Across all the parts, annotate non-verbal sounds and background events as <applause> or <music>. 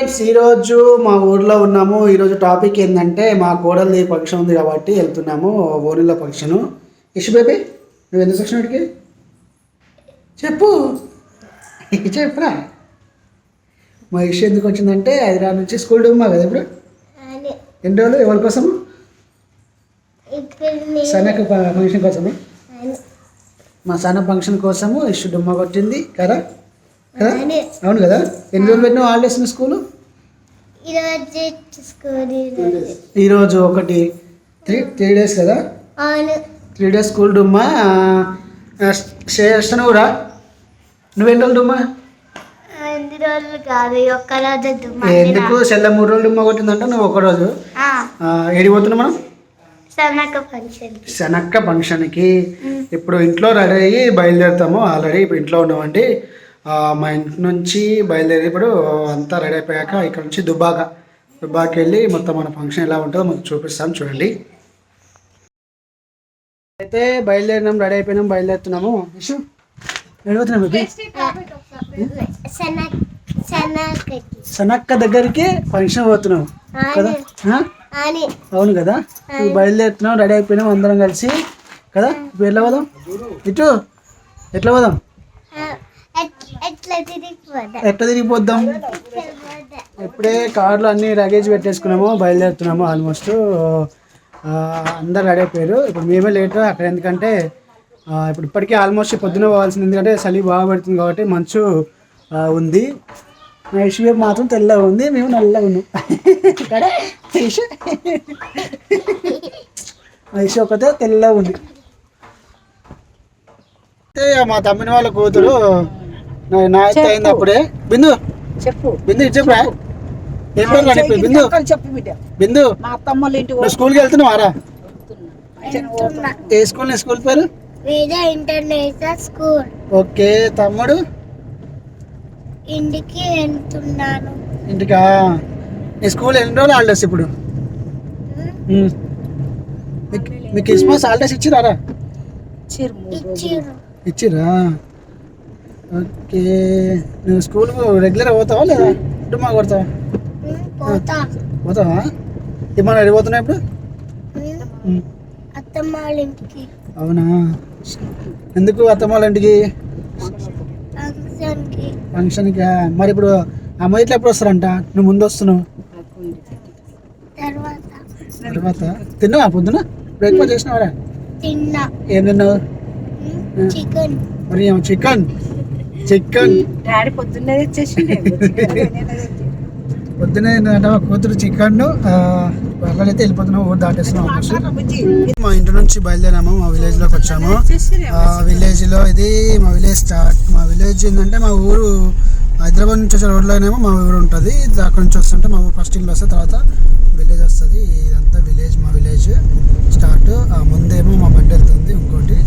Friends ఈరోజు మా ఊర్లో ఉన్నాము. ఈరోజు టాపిక్ ఏంటంటే మా కోడలి ఫంక్షన్ ఉంది కాబట్టి వెళ్తున్నాము ఓనిలో ఫంక్షను. ఇష్ బేబీ నువ్వు ఎందుకు వచ్చిన వాడికి చెప్పు. <laughs> చెప్పురా? మా ఇష్ ఎందుకు వచ్చిందంటే హైదరాబాద్ నుంచి స్కూల్ డుమ్మా కదా ఇప్పుడు? ఎన్ని రోజులు? ఎవరి కోసం ఇప్పుడు నేను సనక ఫంక్షన్ కోసము? మా సన్న ఫంక్షన్ కోసము ఇష్ డుమ్మా కొట్టింది కదా? కదా అవును కదా? ఎన్ని రోజులు పెట్టినావు హాలిడేస్ స్కూలు? ఈరోజు ఒకటి. త్రీ త్రీ డేస్ కదా? త్రీ డేస్ స్కూల్ డుమ్మా. చేస్తాను కూడా రోజులు డుమ్మా? అన్ని రోజులు రోజు ఎందుకు? సెల్ల మూడు రోజులు డుమ్మా కొట్టిందంటే నువ్వు ఒక రోజు. ఆ, ఏడికి పోతున్నావు మనం? సన్నక ఫంక్షన్. శనక్క ఫంక్షన్కి. ఇప్పుడు ఇంట్లో రెడీ అయ్యి బయలుదేరుతాము. ఆల్రెడీ ఇప్పుడు ఇంట్లో ఉన్నామండి. మా ఇంటి నుంచి బయలుదేరి ఇప్పుడు అంతా రెడీ అయిపోయాక ఇక్కడ నుంచి దుబ్బాక దుబాకి వెళ్ళి మొత్తం మన ఫంక్షన్ ఎలా ఉంటుందో మనకు చూపిస్తాం చూడండి. అయితే బయలుదేరినాం రెడీ అయిపోయినాం బయలుదేరుతున్నాము. ఇషు సనక్క దగ్గరికి ఫంక్షన్ పోతున్నాం. కదా? అవును కదా? బయలుదేరుతున్నాం రెడీ అయిపోయినాం అందరం కలిసి. కదా? ఇప్పుడు ఎట్లా పోదాం? ఇటు ఎట్లా పోదాం? ఎట్లా తిరిగిపోద్దాం? ఇప్పుడే కార్లో అన్ని లగేజ్ పెట్టేసుకున్నాము బయలుదేరుతున్నాము ఆల్మోస్ట్ అందరు రెడీ అయిపోయారు. ఇప్పుడు మేమే లేట్ అక్కడ ఎందుకంటే ఇప్పుడు ఇప్పటికే ఆల్మోస్ట్ పొద్దున పోవాల్సింది. ఎందుకంటే చలి బాగా పడుతుంది కాబట్టి మంచు ఉంది. నా వైపు మాత్రం తెల్లగా ఉంది. మేము నల్లగా ఉన్నాం. కదా ఇషు మా తెల్లగా ఉంది. అయితే మా తమ్మిన వాళ్ళ కూతురు నా- అయితే అయింది అప్పుడే బిందు. చెప్పు. బిందు ఇటు చెప్పురా? ఏం పేరు రా నీ పేరు? బిందు? చెప్పు బిడ్డ. బిందు. మా అత్తమ్మల ఇంటికి నువ్వు స్కూల్కి వెళ్తున్నావారా వెళ్తున్నా. ఏ స్కూల్ నీ స్కూల్ పేరు? వేద ఇంటర్నేషనల్ స్కూల్. ఓకే తమ్ముడు? ఇంటికి వెళ్తున్నాను. ఇంటికా? నీ స్కూల్ ఎన్ని రోజులు హాలిడేస్ ఇప్పుడు? ఉమ్. మీకు- మీకు క్రిస్మస్ హాలిడేస్ ఇచ్చిరారా రోజులు. ఇచ్చిర్రు. ఇచ్చిరా ఓకే. నువ్వు స్కూల్ రెగ్యులర్ పోతావా లేదా? డుమ్మా కొడతావా? పోతావా? ఏమన్నా ఇప్పుడు. అత్తమ్మ వాళ్ళ ఇంటికి. అవునా? ఎందుకు అత్తమ్మ ఇంటికి? ఫంక్షన్కి. మరి ఇప్పుడు అమ్మ ఇట్లా ఎప్పుడు వస్తారంట? నువ్వు ముందు వస్తున్నావు. తర్వాత. తిన్నావా పొద్దున? బ్రేక్ఫాస్ట్ చేసినావారా? తిన్నా. ఏం తిన్నావు? చికెన్. మరి చికెన్. చికెన్. డాడీ పొద్దున్నే తెచ్చేసిండే పొద్దునే ఏంటంటే మా కూతురు చికెన్ వాళ్ళైతే వెళ్ళిపోతున్నాం ఊరు దాటేస్తున్నాం మా ఇంటి నుంచి బయలుదేరాము మా విలేజ్లోకి వచ్చాము. ఆ విలేజ్లో ఇది మా విలేజ్ స్టార్ట్ మా విలేజ్ ఏంటంటే మా ఊరు హైదరాబాద్ నుంచి వచ్చే రోడ్లోనేమో మా ఊరు ఉంటుంది. అక్కడ నుంచి వస్తుంటే మా ఊరు ఫస్ట్ ఇల్లు వస్తే తర్వాత విలేజ్ వస్తుంది. ఇదంతా విలేజ్ మా విలేజ్ స్టార్ట్ ఆ ముందేమో మా బండి వెళ్తుంది ఇంకోటి.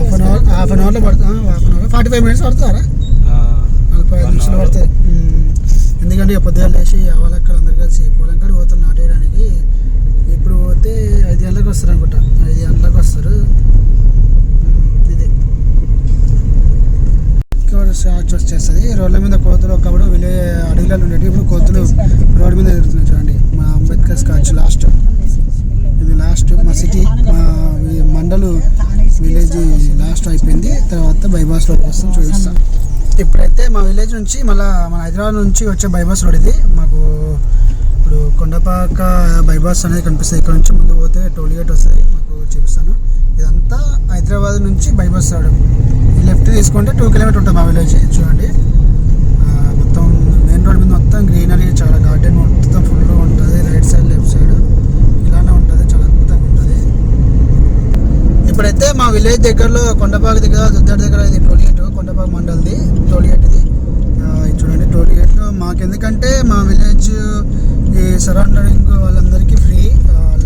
Half an hour half an అవర్లో పడుతుంది half an hour forty five minutes పడుతుందా నలభై ఐదు నిమిషాలు పడతాయి. ఎందుకంటే పొద్దుగా లేచి అవలక్కడ అందరు కలిసి పొలం కాడికి పోతారు నాటేయడానికి ఇప్పుడు పోతే ఐదు గంటలకు వస్తారు అనుకుంటా. ఐదు గంటలకు వస్తారు. ఇది. షార్ట్స్ వచ్చేస్తుంది. రోడ్ల మీద కోతులు ఒకప్పుడు విలే అడవిలో ఉండేవి ఇప్పుడు కోతులు రోడ్డు మీద తిరుగుతున్నాయి చూడండి. మా అంబేద్కర్ స్కాచ్ లాస్ట్. ఇది లాస్ట్ మా సిటీ మా మండలు విలేజ్ లాస్ట్ అయిపోయింది. తర్వాత బైపాస్ రోడ్ కోసం చూపిస్తాం. ఇప్పుడైతే మా విలేజ్ నుంచి మళ్ళీ మన హైదరాబాద్ నుంచి వచ్చే బైపాస్ రోడ్ ఇది. మాకు ఇప్పుడు కొండపాక బైపాస్ అనేది కనిపిస్తుంది. ఇక్కడ నుంచి ముందు పోతే టోల్ గేట్ వస్తుంది. మాకు చూపిస్తాను. ఇదంతా హైదరాబాద్ నుంచి బైపాస్ రోడ్ లెఫ్ట్ తీసుకుంటే టూ కిలోమీటర్ ఉంటుంది మా విలేజ్ చూడండి. మొత్తం మెయిన్ రోడ్ మీద మొత్తం గ్రీనరీ చాలా గార్డెన్ మొత్తం ఫుల్ ఉంటుంది రైట్ సైడ్ లెఫ్ట్ సైడ్ ఇలానే ఉంటుంది చాలా అద్భుతంగా ఉంటుంది ఇప్పుడైతే మా విలేజ్ దగ్గరలో కొండపాక దగ్గర దుద్దడి దగ్గర ఇది టోల్గేట్ కొండపాక మండలిది టోల్గేట్ ఇది ఇది చూడండి టోల్గేట్. మాకు ఎందుకంటే మా విలేజ్ ఈ సరౌండింగ్ వాళ్ళందరికీ ఫ్రీ.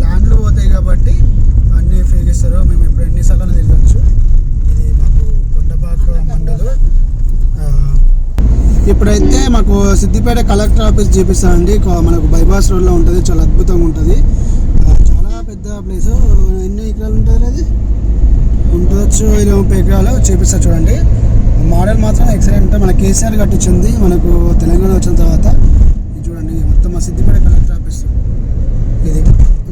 ల్యాండ్లు పోతాయి కాబట్టి అన్నీ ఫ్రీగా ఇస్తారు మేము ఇప్పుడు ఎన్నిసార్లు వెళ్ళొచ్చు ఇది మాకు కొండపాక మండలు. ఇప్పుడైతే మాకు సిద్దిపేట కలెక్టర్ ఆఫీస్ చూపిస్తామండి మనకు బైపాస్ రోడ్లో ఉంటుంది. చాలా అద్భుతంగా ఉంటుంది. చాలా పెద్ద ప్లేసు. ఇవ్వచ్చు ఇది ఎకరాలు చూపిస్తా చూడండి. మోడల్ మాత్రం ఎక్సలెంట్ మన కేసీఆర్ కట్టించింది మనకు తెలంగాణ వచ్చిన తర్వాత. చూడండి మొత్తం మా సిద్ధిపేట కలెక్టర్ ఆఫీస్. ఇది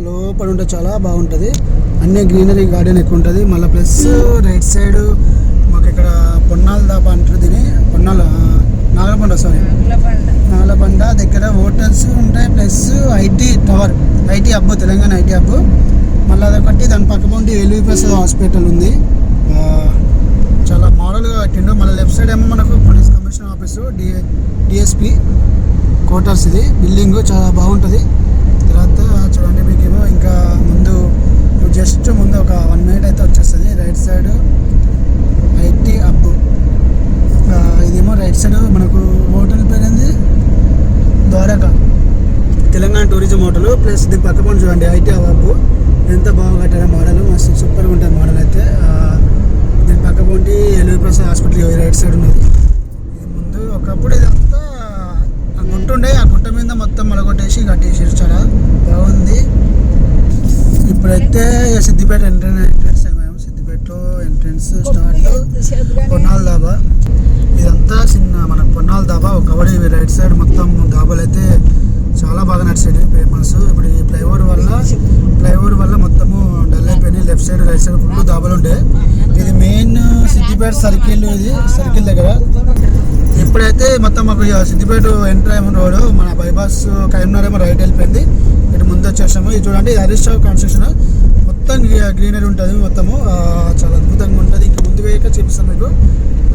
లోపల ఉంటే చాలా బాగుంటుంది. అన్ని గ్రీనరీ గార్డెన్ ఎక్కువ ఉంటుంది. మళ్ళీ ప్లస్ రైట్ సైడ్ మాకు ఇక్కడ పొన్నాల దాప అంటారు దీని పొన్నాల నాగబండ సారీ నాగలపండ దగ్గర హోటల్స్ ఉంటాయి. Plus IT tower IT hub Telangana IT hub. మళ్ళీ అదొకటి దాని పక్క పొంటి ఎల్వి ప్రసాద్ హాస్పిటల్ ఉంది. చాలా మోడల్గా కట్టిండు. మళ్ళీ లెఫ్ట్ సైడ్ ఏమో మనకు police commissioner office D DSP quarters ఇది. బిల్డింగ్ చాలా బాగుంటుంది. తర్వాత చూడండి మీకేమో ఇంకా ముందు జస్ట్ ముందు ఒక వన్ మినిట్ అయితే వచ్చేస్తుంది. రైట్ సైడ్ ఐటీ అప్ ఇదేమో రైట్ సైడ్ మనకు హోటల్ పేరు ఏంది Dwaraka. Telangana tourism hotel. Plus దీని పక్క పండు చూడండి ఐటీ అబ్బు ఎంత బాగా కట్టారు మోడల్ మస్తు సూపర్గా ఉంటుంది మోడల్ అయితే. ఆ, దీని పక్క పొంటి LV Prasad hospital right side ఉన్నది. ఇది ముందు ఒకప్పుడు ఇదంతా ఆ గుట్ట ఉండే ఆ గుట్ట మీద మొత్తం మలగొట్టేసి కట్టేసి చాలా బాగుంది. ఇప్పుడైతే సిద్దిపేట ఎంట్రెన్స్ ఎంట్రెన్స్ మేము సిద్దిపేటలో ఎంట్రెన్స్ స్టార్ట్. పొన్నాల దాబా. ఇదంతా చిన్న మన పొన్నాల దాబా ఒకబడి రైట్ సైడ్ మొత్తం దాబాలు అయితే చాలా బాగా నడిచేది ఫేమస్ ఇప్పుడు ఈ ఫ్లైఓవర్ వల్ల ఫ్లైఓవర్ వల్ల మొత్తము డల్ అయిపోయింది. Left side right side full దాబాలు ఉంటాయి ఇది మెయిన్ సిద్దిపేట సర్కిల్ ఇది సర్కిల్ దగ్గర. ఇప్పుడైతే మొత్తం మాకు సిద్దిపేట ఎంటర్ అయిన రోడ్ మన బైపాస్ కరీంనగర్ ఏమో రైట్ వెళ్ళిపోయింది. ఇటు ముందు వచ్చేసాము. ఇది చూడండి ఇది హరీష్ రావు కన్స్ట్రక్షన్. మొత్తం గ్రీనరీ ఉంటుంది మొత్తము. చాలా అద్భుతంగా ఉంటుంది. ఇంక ముందు వేయక చూపిస్తాను మీకు.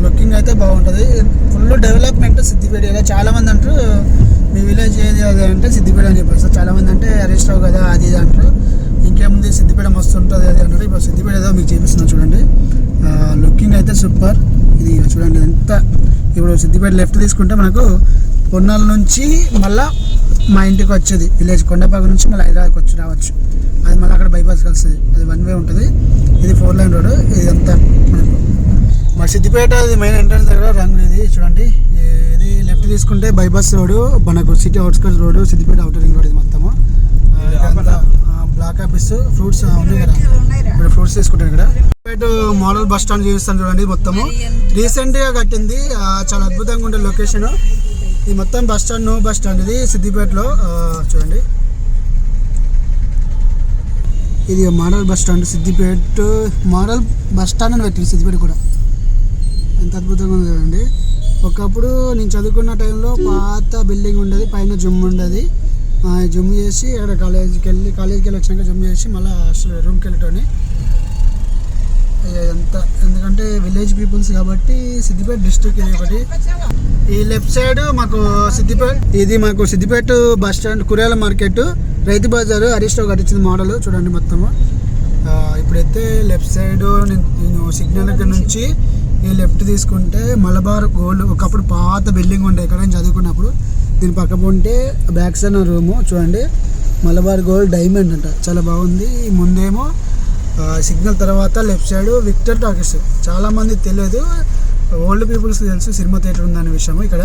లుకింగ్ అయితే బాగుంటుంది. Full development Siddipet. చాలా మంది అంటారు మీ విలేజ్ ఏది అది అంటే సిద్దిపేట అని చెప్పారు సార్ చాలామంది అంటే అరెస్ట్ రావు కదా అది ఇది అంటారు. ఇంకేముంది సిద్దిపేట మస్తు ఉంటుంది అది అంటారు ఇప్పుడు సిద్దిపేట ఏదో మీకు చూపిస్తున్నాను చూడండి. లుకింగ్ అయితే సూపర్. ఇది చూడండి ఎంత. ఇప్పుడు సిద్దిపేట లెఫ్ట్ తీసుకుంటే మనకు పొన్నాల నుంచి మళ్ళా మా ఇంటికి వచ్చేది. విలేజ్ కొండపాక నుంచి మళ్ళీ హైదరాబాద్కి వచ్చి రావచ్చు. అది మళ్ళీ అక్కడ బైపాస్ కలుస్తుంది అది వన్ వే ఉంటుంది. ఇది ఫోర్ లైన్ రోడ్. ఇది అంతా సిద్దిపేట ఇది మెయిన్ ఎంట్రన్స్ దగ్గర రంగు ఇది చూడండి. ఇది లెఫ్ట్ తీసుకుంటే బైపాస్ రోడ్ మనకు city outskirts road Siddipet outer ring road ఇది మొత్తము. బ్లాక్ ఆఫీస్ ఫ్రూట్స్ ఉన్నాయి కదా. ఇప్పుడు ఫ్రూట్స్ తీసుకుంటారు ఇక్కడ. సిద్దిపేట మోడల్ బస్ స్టాండ్ చూపిస్తాను చూడండి మొత్తము. రీసెంట్గా కట్టింది చాలా అద్భుతంగా ఉండే లొకేషన్ ఇది మొత్తం bus stand new bus stand ఇది సిద్దిపేటలో. చూడండి. ఇది model bus stand Siddipet model bus stand అని పెట్టింది సిద్దిపేట కూడా. ఎంత అద్భుతంగా ఉంది చూడండి ఒకప్పుడు నేను చదువుకున్న టైంలో పాత బిల్డింగ్ ఉండేది పైన జిమ్ ఉండేది. జిమ్ చేసి అక్కడ కాలేజీకి వెళ్ళి కాలేజీకి వెళ్ళి వచ్చినాక జిమ్ చేసి మళ్ళీ రూమ్కి వెళ్ళటోని ఎంత ఎందుకంటే విలేజ్ పీపుల్స్ కాబట్టి సిద్దిపేట డిస్ట్రిక్ట్ ఇది ఒకటి. ఈ లెఫ్ట్ సైడ్ మాకు సిద్దిపేట ఇది మాకు సిద్దిపేట బస్ స్టాండ్ కూరగాయల మార్కెట్. రైతు బజారు హరీష్ రావు కట్టించిన మోడల్ చూడండి మొత్తము. ఇప్పుడైతే లెఫ్ట్ సైడ్ నేను నేను సిగ్నల్ దగ్గర నుంచి ఈ లెఫ్ట్ తీసుకుంటే మలబార్ గోల్డ్ ఒకప్పుడు పాత బిల్డింగ్ ఉండే ఇక్కడ నేను చదువుకున్నప్పుడు. దీని పక్క ఉంటే బ్యాక్ సైడ్ రూము చూడండి. మలబార్ గోల్డ్ డైమండ్ అంట. చాలా బాగుంది. ముందేమో సిగ్నల్ తర్వాత లెఫ్ట్ సైడ్ విక్టర్ టాకీస్ చాలామంది తెలియదు. ఓల్డ్ పీపుల్స్ తెలుసు సినిమా థియేటర్ ఉందనే విషయం ఇక్కడ.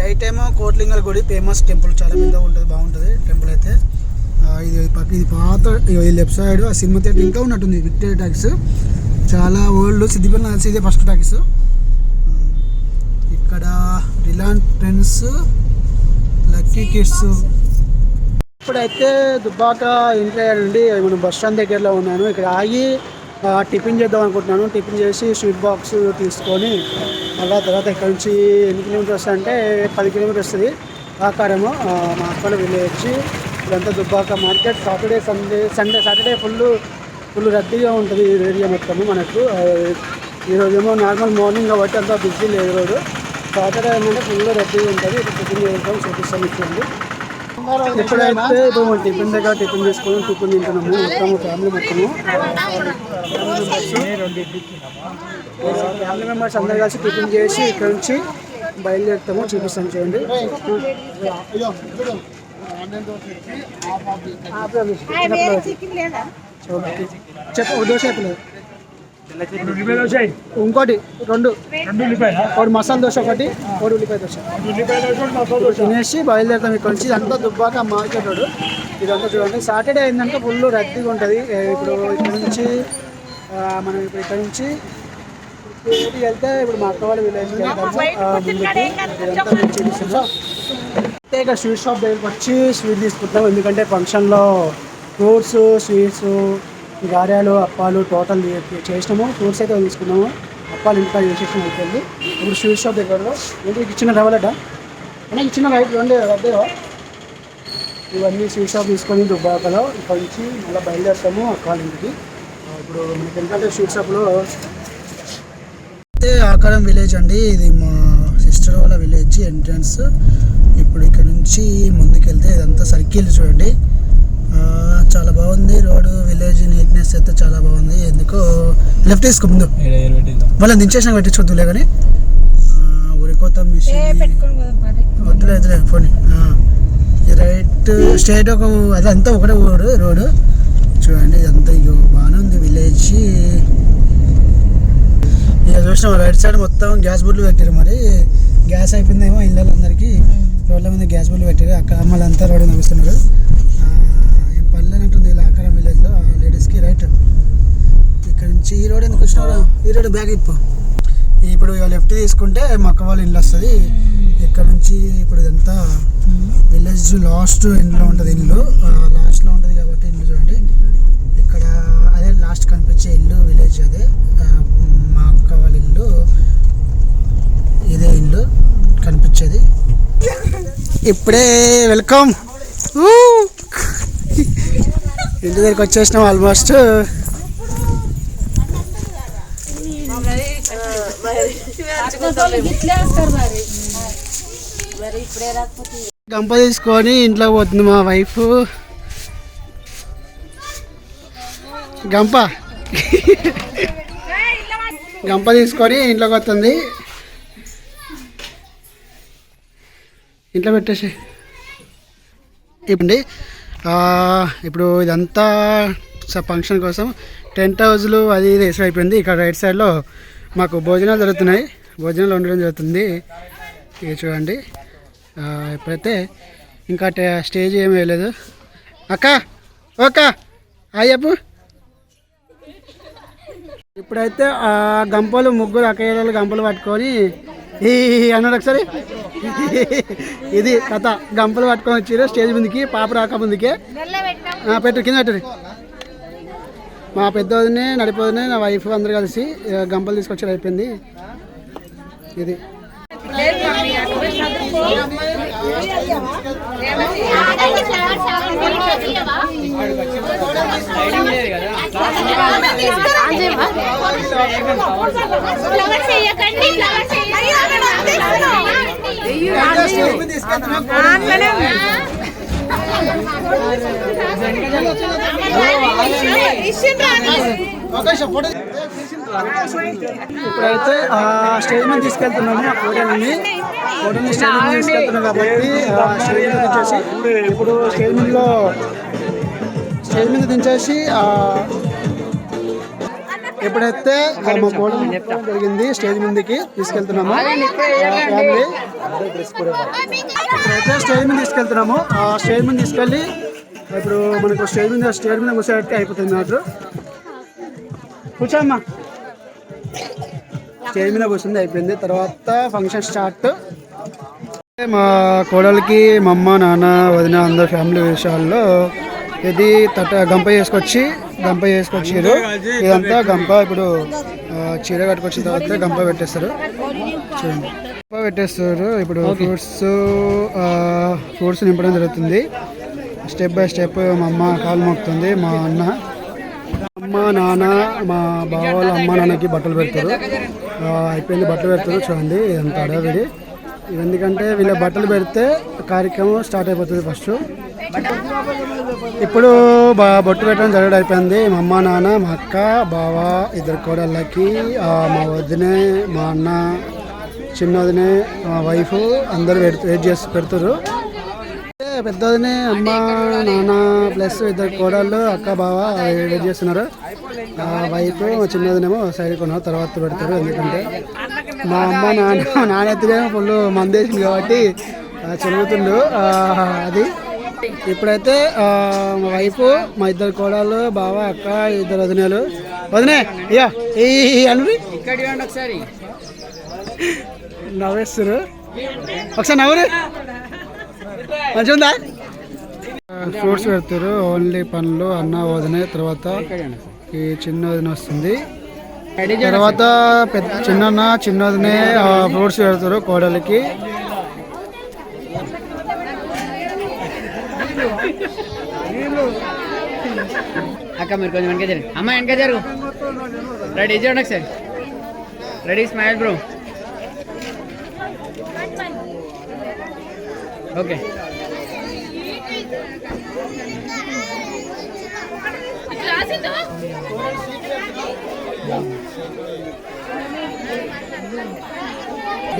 రైట్ ఏమో కోట్లింగల గుడి ఫేమస్ టెంపుల్ చాలా పెద్దగా ఉంటుంది బాగుంటుంది టెంపుల్ అయితే. ఇది పక్క ఇది పాత ఈ లెఫ్ట్ సైడ్ ఆ సినిమా థియేటర్ ఇంకా ఉన్నట్టుంది. విక్టర్ టాక్స్ చాలా ఓల్డ్ సిద్దిపేట నాకు ఇదే ఫస్ట్ టాకీస్ ఇక్కడ రిలాన్ ట్రెండ్స్ లక్కీ కిడ్స్ ఇప్పుడైతే దుబ్బాక ఎంట్రీ అయ్యాడండి మనం బస్ స్టాండ్ దగ్గరలో ఉన్నాను. ఇక్కడ ఆగి టిఫిన్ చేద్దాం అనుకుంటున్నాను. టిఫిన్ చేసి స్వీట్ బాక్స్ తీసుకొని అలా తర్వాత ఇక్కడ నుంచి ఎన్ని కిలోమీటర్స్ అంటే పది కిలోమీటర్స్ వస్తుంది. ఆకారము మా అక్కడ వెళ్ళి ఇదంతా Dubbaka market. Saturday Sunday Sunday Saturday full full రద్దీగా ఉంటుంది ఈ ఏరియా మొత్తము మనకు ఈరోజేమో నార్మల్ మార్నింగ్ కాబట్టి అంత బిజీ లేదు ఈరోజు సాటర్డే ఏంటంటే ఫుల్ రద్దీగా ఉంటుంది ఇప్పుడు టిఫిన్ చేద్దాం చూపిస్తాను ఇట్లండి ఇప్పుడైతే ఇప్పుడు మనం టిఫిన్ దగ్గర టిఫిన్ తీసుకొని టిఫిన్ తింటున్నాము మొత్తము ఫ్యామిలీ మొత్తము ఫ్యామిలీ మెంబర్స్ అందరు కలిసి టిఫిన్ చేసి ఇక్కడ నుంచి బయలుదేరుతాము చూపిస్తాను చూడండి ఓకే. చెప్పు ఒక దోశ ఇంకోటి రెండు. ఒకటి మసాలా దోశ ఒకటి ఒకటి ఉల్లిపాయ దోశ. తినేసి బయలుదేరుతాం ఇక్కడ నుంచి. ఇదంతా దుబ్బాక మార్కెట్ రోడ్ ఇదంతా చూడండి. సాటర్డే అయిందంటే ఫుల్ రద్దీగా ఉంటుంది. ఇప్పుడు ఇక్కడ నుంచి మనం ఇప్పుడు ఇక్కడ నుంచి వెళ్తే ఇప్పుడు మా అక్క వాళ్ళ విలేజ్కి వెళ్తాము. ఇక్కడ స్వీట్ షాప్ దగ్గరికి వచ్చి స్వీట్ తీసుకుంటాం. ఎందుకంటే ఫంక్షన్లో ఫ్రూట్స్ స్వీట్స్ గారెలు అప్పాలు టోటల్ చేసినాము. ఫ్రూట్స్ అయితే తీసుకున్నాము. అప్పాలు ఇంట్లో చేసేసాము అయిపోయింది. ఇప్పుడు స్వీట్ షాప్ దగ్గర ఏంటి? చిన్న రవ్వలట. అంటే ఇచ్చిన చిన్న రైట్ రెండు వద్దేవా ఇవన్నీ స్వీట్ షాప్ తీసుకొని దుబ్బాకలో ఇక్కడ నుంచి మళ్ళీ బయలుదేరుతాము అక్కాల ఇంటికి. ఇప్పుడు మనకి ఎందుకంటే స్వీట్ షాప్లో అయితే ఆకారం విలేజ్ అండి. ఇది మా సిస్టర్ వాళ్ళ విలేజ్ ఎంట్రన్స్. ఇప్పుడు ఇక్కడ నుంచి ముందుకెళ్తే ఇదంతా సర్కిల్ చూడండి. చాలా బాగుంది. రోడ్ విలేజ్ నీట్నెస్ అయితే చాలా బాగుంది. ఎందుకో లెఫ్ట్ తీసుకో ముందు. వాళ్ళని దించేసిన పెట్టించుకోవద్దులే కానీ. ఉరికోత మిషన్ వద్దులే వద్దులే ఫోన్ రైట్ స్ట్రైట్ ఒక అదంతా ఒకటే రోడ్ రోడ్ చూడండి ఇదంతా ఇక బాగానే ఉంది విలేజ్ ఇక చూసినాం రైట్ సైడ్ మొత్తం గ్యాస్ బుడ్లు పెట్టారు మరి. గ్యాస్ అయిపోయిందేమో ఇళ్ళందరికీ రోడ్ల మీద గ్యాస్ బుడ్లు పెట్టారు అక్కడ అమ్మలంతా రోడ్డు నడుస్తున్నారు. పల్లె ఉంటుంది ఇలా అక్కడ విలేజ్లో లేడీస్కి రైట్ ఇక్కడ నుంచి ఈ రోడ్ ఎందుకు వచ్చినారా ఈ రోడ్ బ్యాగ్ ఇప్పు. ఇప్పుడు లెఫ్ట్ తీసుకుంటే మా అక్క వాళ్ళ ఇల్లు వస్తుంది. ఇక్కడ నుంచి ఇప్పుడు ఇదంతా విలేజ్ లాస్ట్ ఎండ్లో ఉంటుంది ఇల్లు. లాస్ట్లో ఉంటుంది కాబట్టి ఇల్లు చూడండి. ఇక్కడ అదే లాస్ట్ కనిపించే ఇల్లు విలేజ్ అదే. మా అక్క వాళ్ళ ఇల్లు ఇదే ఇల్లు కనిపించేది. ఇప్పుడే వెల్కమ్ ఊ! ఇంటి దగ్గరికి వచ్చేసినాం ఆల్మోస్ట్ గంప తీసుకొని ఇంట్లో పోతుంది మా వైఫ్ గంప. గంప తీసుకొని ఇంట్లోకి వస్తుంది ఇంట్లో పెట్టేసి ఇప్పుడు ఇప్పుడు ఇదంతా స- ఫంక్షన్ కోసం టెంట్ హౌస్లు అది ఇది వేసి అయిపోయింది. ఇక్కడ రైట్ సైడ్లో మాకు భోజనాలు జరుగుతున్నాయి. భోజనాలు వండడం జరుగుతుంది. ఇది చూడండి. ఇప్పుడైతే ఇంకా టే- స్టేజ్ ఏమీ వేయలేదు. అక్క ఓక అయ్యప్పు. ఇప్పుడైతే ఆ గంపలు ముగ్గురు అక్కయ్యలు గంపలు పట్టుకొని ఈ అన్నాడు ఒకసారి. ఇది కథ. గంపలు పట్టుకొని వచ్చారు స్టేజ్ ముందుకి పాప రాక ముందుకే. ఆ, పెట్టు కింద పెట్టరు మా పెద్దోదిని నడిపోదిని నా వైఫ్ అందరు కలిసి గంపలు తీసుకొచ్చారు అయిపోయింది. ఇది. ఫ్లవర్స్ వేయకండి ఫ్లవర్స్ ఇప్పుడైతే ఆ స్టేజ్ మీద తీసుకెళ్తున్నాము ఆ ఫోటోని ఫోటోని స్టేజ్ మీద తీసుకెళ్తున్నాం కాబట్టి స్టేజ్ మీద దించేసి ఇప్పుడు స్టేజ్ మీదలో స్టేజ్ మీద దించేసి ఎప్పుడైతే ఆ మా ఫోటో జరిగింది స్టేజ్ ముందుకి తీసుకెళ్తున్నాము ఫ్యామిలీ. ఇప్పుడైతే స్టేజ్ మీద తీసుకెళ్తున్నాము ఆ స్టేజ్ మీద తీసుకెళ్ళి ఇప్పుడు మనకు స్టేజ్ మీద స్టేజ్ మీద కూర్చోబెడితే అయిపోతుంది మ్యాటర్. కూర్చోమ్మా. స్టేజ్ మీద కూర్చుంది అయిపోయింది. తర్వాత ఫంక్షన్ స్టార్ట్. మా కోడలికి మా అమ్మ నాన్న వదిన అందరు ఫ్యామిలీ విషయాల్లో ఇది తట గంప చేసుకొచ్చి గంప చేసుకొచ్చారు ఇదంతా గంప ఇప్పుడు చీర కట్టుకొచ్చిన తర్వాత గంప పెట్టేస్తారు. చూడండి. గంప పెట్టేస్తారు. ఇప్పుడు ఫ్రూట్స్ ఫ్రూట్స్ నింపడం జరుగుతుంది. స్టెప్ బై స్టెప్ మా అమ్మ కాలు మోపుతుంది మా అన్న అమ్మ నాన్న మా బావ వాళ్ళ అమ్మ నాన్నకి బట్టలు పెడతారు. అయిపోయింది బట్టలు పెడతారు చూడండి ఎంత అడవిడి ఎందుకంటే వీళ్ళ బట్టలు పెడితే కార్యక్రమం స్టార్ట్ అయిపోతుంది ఫస్ట్ ఇప్పుడు బా బొట్టు పెట్టడం జరగడం అయిపోయింది. మా అమ్మ నాన్న మా అక్క బావ ఇద్దరు కోడళ్ళకి మా వదినే మా అన్న చిన్న వదినే మా వైఫ్ అందరూ వెయిట్ వెయిట్ చేసి పెడతారు. పెద్దదినే అమ్మ నాన్న ప్లస్ ఇద్దరు కోడళ్ళు అక్క బావ వెయిట్ చేస్తున్నారు. ఆ వైపు చిన్నదినేమో సైడ్ కొన్నారు తర్వాత పెడతారు. ఎందుకంటే మా అమ్మ నాన్న నాన్నెత్తినేమో ఫుల్ మందేసింది కాబట్టి ఆ, అది. ఇప్పుడైతే మా వైపు మా ఇద్దరు కోడళ్ళు బావ అక్క ఇద్దరు వదినేలు. వదినే ఇయ్యా. ఈ అను ఒకసారి. నవ్వేస్తారు ఒకసారి నవ్వురు. మంచిగా ఉందా ఫ్రూట్స్ పెడతారు ఓన్లీ పండ్లు అన్న వదిన తర్వాత ఈ చిన్న వదిన వస్తుంది. తర్వాత పెద్ద చిన్న చిన్న వదినే ఫ్రూట్స్ పెడతారు కోడలికి. అక్క మీరు కొంచెం వెనక జరుగు అమ్మ వెనక జరుగు. రెడీ చూడండి ఒకసారి రెడీ స్మైల్ బ్రో. ఓకే.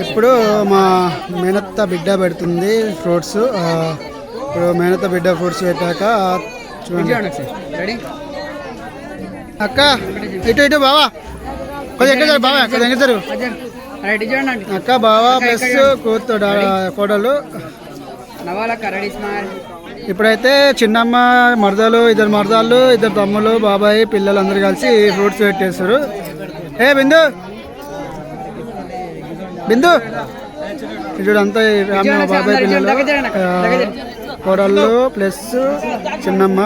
ఇప్పుడు మా మేనత్త బిడ్డ పెడుతుంది ఫ్రూట్స్. ఇప్పుడు మేనత్త బిడ్డ ఫ్రూట్స్ పెట్టాక చూడండి. రెడీ అక్క ఇటు ఇటు బావా. ఎక్కడ బావా ఎక్కడ అండి అక్క బావా ప్లస్ కూతురు కోడలు. ఇప్పుడైతే చిన్నమ్మ మరదలు ఇద్దరు మరదాళ్ళు ఇద్దరు తమ్ముళ్ళు బాబాయ్ పిల్లలు అందరు కలిసి ఫ్రూట్స్ పెట్టేస్తారు ఏ బిందు? బిందు? ఇప్పుడు అంతా ఈ ఫ్యామిలీ మా బాబాయ్ పిల్లలు కోడళ్ళు ప్లస్ చిన్నమ్మ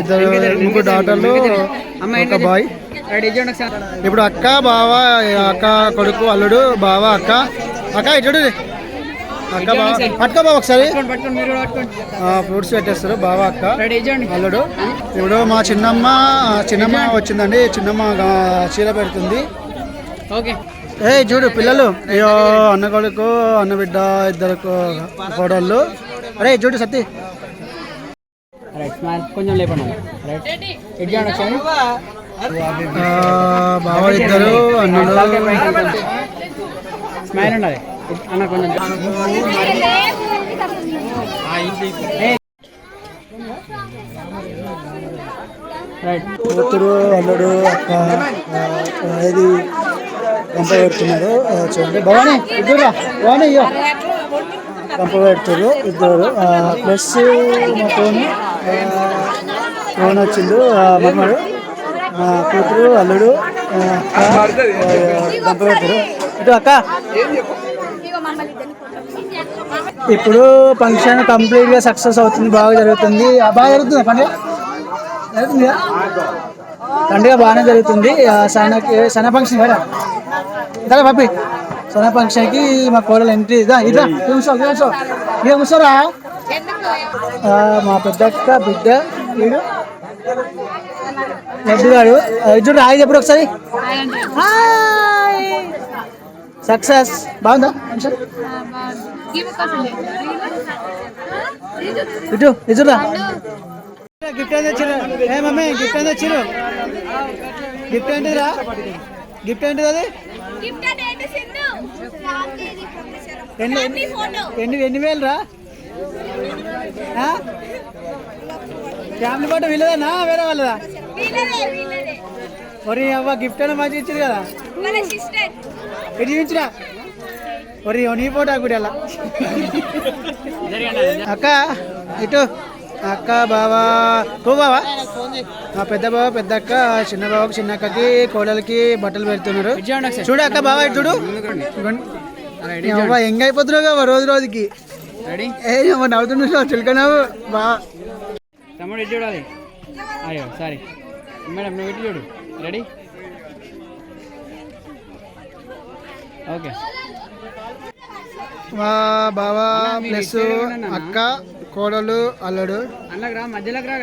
ఇద్దరు ముగ్గురు డాటర్లు ఒక బాయ్. ఇప్పుడు అక్క బావ అక్క కొడుకు అల్లుడు బావ అక్క. అక్క ఇటు అక్క బావ. ఒకసారి. ఫ్రూట్స్ పెట్టేస్తారు బావ అక్క అల్లుడు. ఇప్పుడు మా చిన్నమ్మ చిన్నమ్మ వచ్చిందండి చిన్నమ్మ చీర పెడుతుంది. ఓకే. ఏ చూడు పిల్లలు అయ్యో అన్న కొడుకు అన్న బిడ్డ ఇద్దరు కోడళ్ళు. అరే చూడు సత్తి. కొంచెం లేపండి. బావ ఇద్దరు అన్నుడు స్మైల్ ఉండాలి. అన్న కొంచెం కూతురు అల్లుడు అక్క ఆ, ఇది కంప పెడుతున్నారు. చూడండి. భవానీ ఇద్దరు భవానీ అయ్యో గంప పెడుతున్నారు ఇద్దరు. ప్లస్ మా ఫోన్ ఫోన్ వచ్చిండు మమ్మడు కూతురు అల్లుడు గంప పెడతారు ఇటు అక్క. ఇప్పుడు ఫంక్షన్ కంప్లీట్గా సక్సెస్ అవుతుంది బాగా జరుగుతుంది. బాగా జరుగుతుంది పండుగ? జరుగుతుందా? పండుగ బాగానే జరుగుతుంది. సనకి సన ఫంక్షన్ కదా? ఇదా పప్పి? సన ఫంక్షన్కి మా కోడలు ఎంట్రీ ఇదా? ఇదా కూర్చో కూర్చో. ఇక కూర్చోరా? ఆ, మా పెద్దక్క బిడ్డ వీడు. లడ్డుగాడు ఇద్దరు హాయ్ చెప్పుడు ఒకసారి. సక్సెస్ బాగుందా? ఇటు ఇటురా గిఫ్ట్ ఏం తెచ్చిరు ఏ మమ్మీ గిఫ్ట్ ఏం తెచ్చిరు గిఫ్ట్ ఏంటిదిరా? గిఫ్ట్ ఏంటిది అది? గిఫ్ట్ ఎన్ని ఫ్యామిలీ ఎన్ని ఎన్ని వేలు రా ఫ్యామిలీ ఫోటో వీళ్ళదేనా? వేరే వాళ్ళదా? వీళ్ళదే ఒరి అవ్వ గిఫ్ట్ అయినా మంచిగా ఇచ్చారు కదా. ఇటు చూపించరా? ఒరి నీ ఫోటో కూడా అలా అక్క ఇటు. అక్క బావా. కో బావా? మా పెద్ద బావ పెద్ద అక్క చిన్న బావకు చిన్న అక్కకి కోడలికి బట్టలు పెడుతున్నారు. చూడు అక్క బావా ఇటు చూడు. ఎంగ అయిపోతున్నావు రోజు రోజుకి. రెడీ ఏ అమ్మ నవ్వుతున్నావు చిలుకనావు. బా. తమ్ముడు ఇటు చూడాలి. అయ్యో సారీ మేడం నువ్వు ఇటు చూడు. Ready okay. మా బావ ప్లస్. అక్క కోడలు అల్లుడు. అన్నకు రా మధ్యలోకి రా.